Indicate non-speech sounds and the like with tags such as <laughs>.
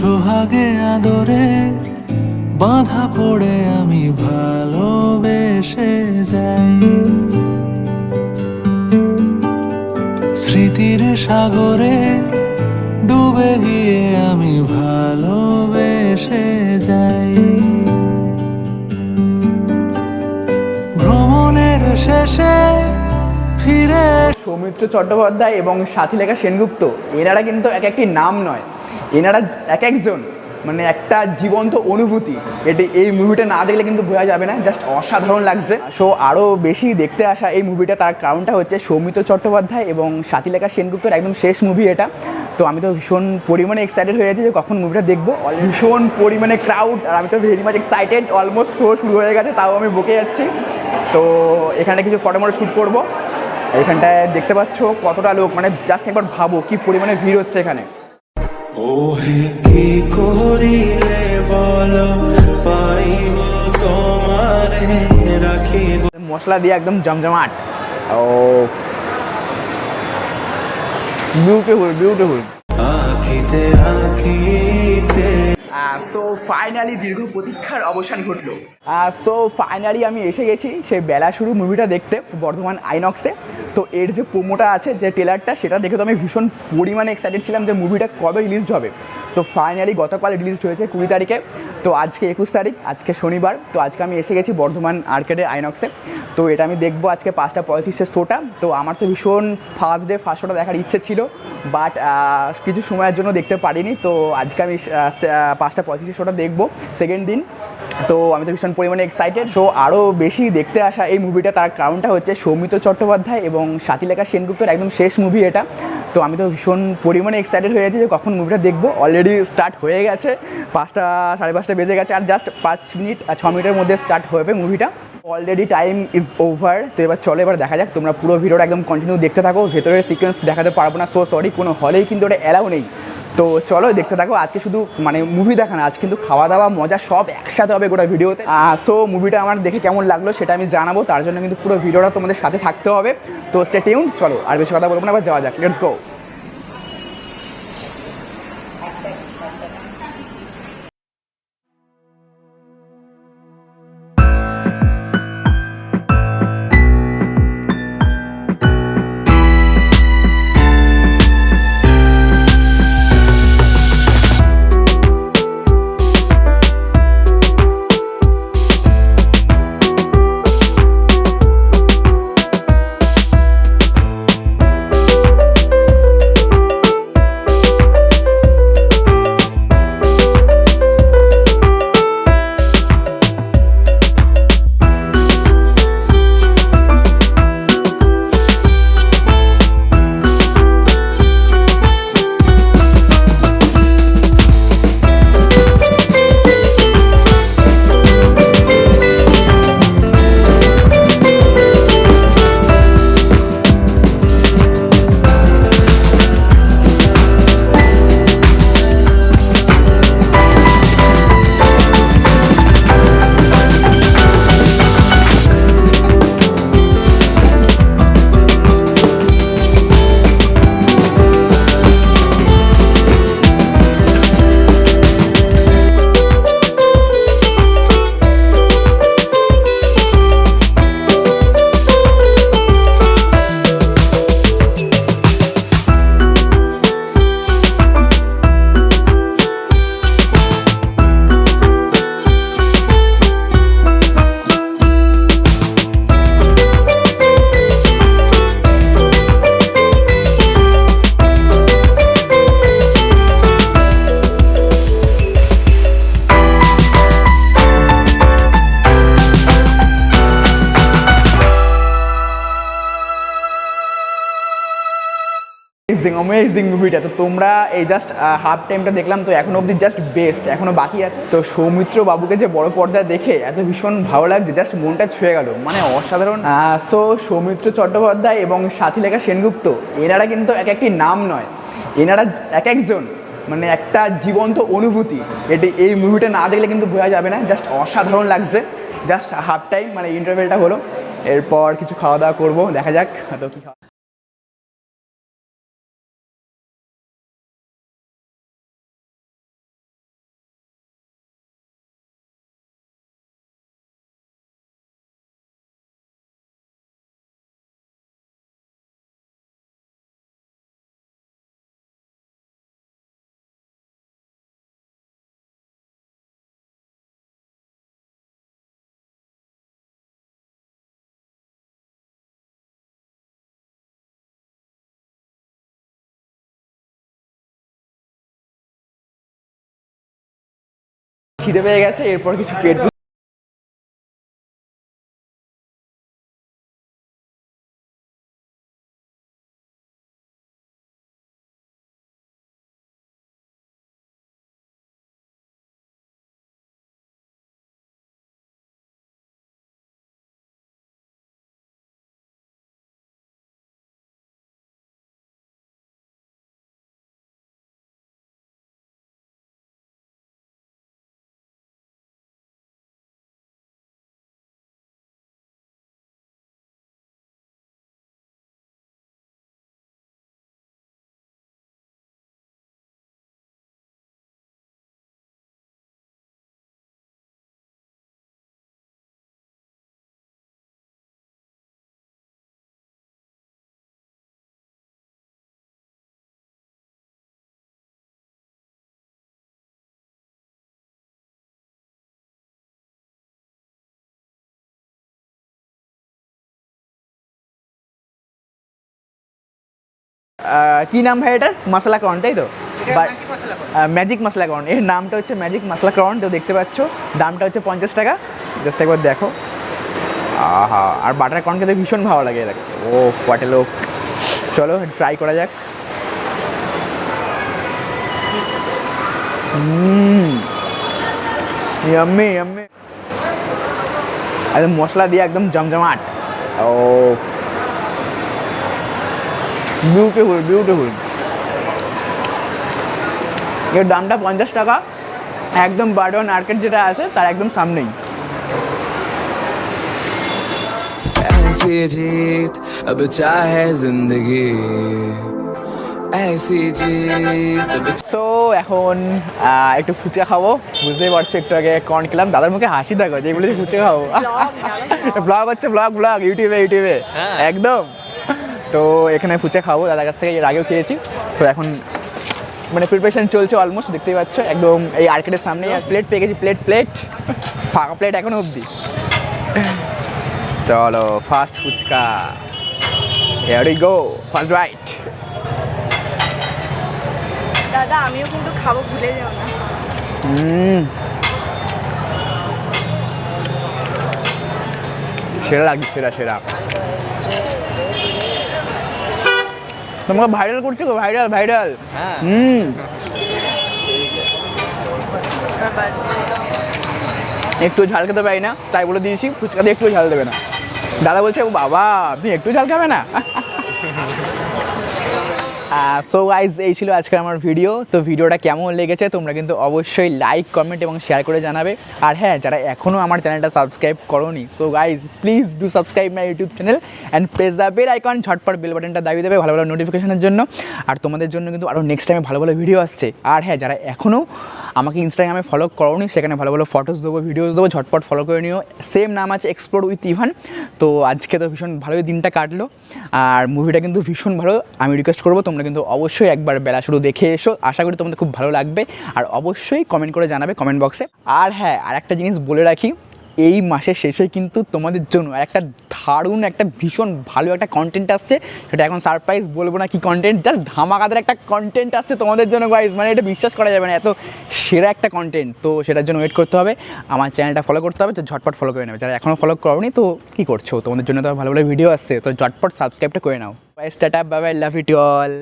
সোহাগে আদরে বাঁধা পড়ে আমি ভালোবেসে যাই। স্মৃতির সাগরে ডুবে গিয়ে আমি ভালোবেসে যাই। ভ্রমণের শেষে ফিরে সৌমিত্র চট্টোপাধ্যায় এবং সাথীলেখা সেনগুপ্ত, এনারা কিন্তু এক একটি নাম নয়। এনারা এক একজন মানে একটা জীবন্ত অনুভূতি। এটি এই মুভিটা না দেখলে কিন্তু বোঝা যাবে না জাস্ট অসাধারণ লাগছে। সো আরও বেশি দেখতে আসা এই মুভিটা তার কারণটা হচ্ছে সৌমিত্র চট্টোপাধ্যায় এবং সাথীলেখা সেনগুপ্তর একদম শেষ মুভি এটা। তো আমি তো ভীষণ পরিমাণে এক্সাইটেড হয়ে গেছি যে কখন মুভিটা দেখব। ভীষণ পরিমাণে ক্রাউড আর আমি তো very much excited almost show শুরু হয়ে গেছে, তাও আমি বকে যাচ্ছি। তো এখানে কিছু ফটো মটো শ্যুট করব। এখানটায় দেখতে পাচ্ছ কতটা লোক মানে জাস্ট একবার ভাবো কি পরিমাণে ভিড় হচ্ছে এখানে। ওহে কি করিলে বলো? পাইব তোমারে রাখিব। মশলা দিয়ে একদম জমজমাট। ও। বিউটিফুল বিউটিফুল আখিতে আখিতে। সো ফাইনালি দীর্ঘ প্রতীক্ষার অবসান ঘটলো। সো ফাইনালি আমি এসে গেছি সেই বেলা শুরু মুভিটা দেখতে বর্ধমান আইনক্সে। তো এর যে প্রোমোটা আছে, যে ট্রেলারটা সেটা দেখে তো আমি ভীষণ পরিমাণে এক্সাইটেড ছিলাম যে মুভিটা কবে রিলিজড হবে। তো ফাইনালি গতকাল রিলিজড হয়েছে কুড়ি তারিখে। তো আজকে একুশ তারিখ, আজকে শনিবার। তো আজকে আমি এসে গেছি বর্ধমান আর্কেডে আইনক্সে তো এটা আমি দেখব আজকে পাঁচটা পঁয়ত্রিশের শোটা তো আমার তো ভীষণ ফার্স্ট ডে ফার্স্ট শোটা দেখার ইচ্ছে ছিল। বাট কিছু সময়ের জন্য দেখতে পারিনি। তো আজকে আমি পাঁচটা পঁয়ত্রিশের শোটা দেখব। সেকেন্ড দিন তো আমি তো ভীষণ পরিমাণে এক্সাইটেড সো আরও বেশি দেখতে আসা এই মুভিটা তার কারণটা হচ্ছে সৌমিত্র চট্টোপাধ্যায় এবং সাথীলেখা সেনগুপ্তর একদম শেষ মুভি এটা। তো আমি তো ভীষণ পরিমাণে এক্সাইটেড হয়ে গেছি যে কখন মুভিটা দেখব। অলরেডি স্টার্ট হয়ে গেছে, পাঁচটা, সাড়ে পাঁচটা বেজে গেছে, আর জাস্ট পাঁচ মিনিট আর ছ মিনিটের মধ্যে স্টার্ট হবে মুভিটা অলরেডি টাইম ইজ ওভার তো এবার চলো, এবার দেখা যাক, তোমরা পুরো ভিডিওটা একদম কন্টিনিউ দেখতে থাকো। ভেতরের সিকোয়েন্স দেখাতে পারব না সো সরি কোনো হলেই কিন্তু ওটা অ্যালাউ নেই। তো চলো, দেখতে থাকো, আজকে শুধু মানে মুভি দেখা না, আজ কিন্তু খাওয়া দাওয়া মজা সব একসাথে হবে গোটা ভিডিওতে। সো মুভিটা আমার দেখে কেমন লাগল সেটা আমি জানাব, তার জন্য কিন্তু পুরো ভিডিওটা তোমাদের সাথে থাকতে হবে। তো স্টে টিউন চলো, আর বেশি কথা বলব না আবার যাওয়া যাক লেটস গো অ্যামেজিং মুভিটা তো তোমরা এই জাস্ট হাফ টাইমটা দেখলাম, তো এখনও অবধি জাস্ট বেস্ট এখনও বাকি আছে। তো সৌমিত্র বাবুকে যে বড় পর্দা দেখে এত ভীষণ ভালো লাগছে জাস্ট মনটা ছুঁয়ে গেল মানে অসাধারণ। সো সৌমিত্র চট্টোপাধ্যায় এবং সাথীলেখা সেনগুপ্ত, এনারা কিন্তু এক একটি নাম নয়, এনারা এক একজন মানে একটা জীবন্ত অনুভূতি। এটি, এই মুভিটা না দেখলে কিন্তু বোঝা যাবে না জাস্ট অসাধারণ লাগছে। জাস্ট হাফ টাইম মানে ইন্টারভেলটা হলো। এরপর কিছু খাওয়া দাওয়া করব, দেখা যাক তো কি খাওয়া খিদে পেয়ে গেছে এরপর কিছু পেট কি নাম ভাই এটার? মশলা কর্ন তাই তো? ম্যাজিক মশলা কর্ন এর নামটা হচ্ছে ম্যাজিক মশলা কর্ন তো দেখতে পাচ্ছ। দামটা হচ্ছে পঞ্চাশ টাকা। জাস্ট একবার দেখো। আহা আর বাটার কর্ন খেতে ভীষণ ভালো লাগে দেখো ও হোয়াট লোক চলো ট্রাই করা যাক। ইয়াম্মি ইয়াম্মি একদম মশলা দিয়ে একদম জমজমাট। ও বিউটিফুল বিউটিফুল এর দামটা পঞ্চাশ টাকা একদম বার্ডন মার্কেট যেটা আছে তার একদম সামনেই ऐसी जीत अब चाहे जिंदगी ऐसी जीत अब সো এখন আহ, একটু ফুচকা খাবো বুঝতেই পারছো একটু আগে কর্ন খেলাম দাদার মুখে হাসি দেখো যে বলেছি ফুচকা খাবো ব্লগ <laughs> হচ্ছে ব্লগ ব্লগ ইউটিউবে ইউটিউবে একদম তো এখানে ফুচকা খাব দাদার কাছ থেকে এর আগেও খেয়েছি। তো এখন মানে প্রিপারেশন চলছে অলমোস্ট দেখতেই পাচ্ছ। একদম এই আর্কেটের সামনেই প্লেট পেয়ে গেছি প্লেট প্লেট ফাঁকা প্লেট এখনও অবধি। চলো first fuchka. We go first right দাদা আমিও কিন্তু খাব ভুলে যাও না। হুম। সেরা লাগছে সেরা সেরা। তোমাকে ভাইরাল করছ গো ভাইরাল ভাইরাল হুম। একটু ঝাল খেতে পারি না তাই বলে দিয়েছি ফুচকা দিয়ে একটু ঝাল দেবে না। দাদা বলছে "ও বাবা আপনি একটু ঝাল খাবে না? <laughs> সো গাইজ এই ছিল আজকে আমার ভিডিও তো ভিডিওটা কেমন লেগেছে, তোমরা কিন্তু অবশ্যই লাইক কমেন্ট এবং শেয়ার করে জানাবে। আর হ্যাঁ যারা এখনও আমার চ্যানেলটা সাবস্ক্রাইব করোনি so guys please do subscribe my YouTube channel and press the bell icon ঝটপট বেল বাটনটা দাবি দেবে ভালো ভালো নোটিফিকেশনের জন্য। আর তোমাদের জন্য কিন্তু আরও নেক্সট টাইমে ভালো ভালো ভিডিও আসছে। আর হ্যাঁ যারা এখনও আমাকে ইনস্টাগ্রামে ফলো করো নি সেখানে ভালো ভালো ফটোস দেবো ভিডিওস দেবো, ঝটপট ফলো করে নিও। সেম নাম আছে এক্সপ্লোর উইথ ইভান তো আজকে তো ভীষণ ভালোই দিনটা কাটলো। আর মুভিটা কিন্তু ভীষণ ভালো। আমি রিকোয়েস্ট করব, তোমরা কিন্তু অবশ্যই একবার বেলা শুরু দেখে এসো। আশা করি তোমাদের খুব ভালো লাগবে। আর অবশ্যই কমেন্ট করে জানাবে কমেন্ট বক্সে আর হ্যাঁ আর একটা জিনিস বলে রাখি। এই মাসের শেষে কিন্তু তোমাদের জন্য একটা দারুণ, একটা ভীষণ ভালো একটা কন্টেন্ট আসছে। সেটা এখন সারপ্রাইজ বলব না কি কন্টেন্ট জাস্ট ধামাকাদের একটা কন্টেন্ট আসছে তোমাদের জন্য গাইজ মানে এটা বিশ্বাস করা যাবে না, এত সেরা একটা কন্টেন্ট তো সেটার জন্য ওয়েট করতে হবে, আমার চ্যানেলটা ফলো করতে হবে, তো ঝটপট ফলো করে নেবে। যারা এখনও ফলো করোনি, তো কী করছ? তোমাদের জন্য তো ভালো ভালো ভিডিও আসছে, তো ঝটপট সাবস্ক্রাইবটা করে নাও। Start up bye love it all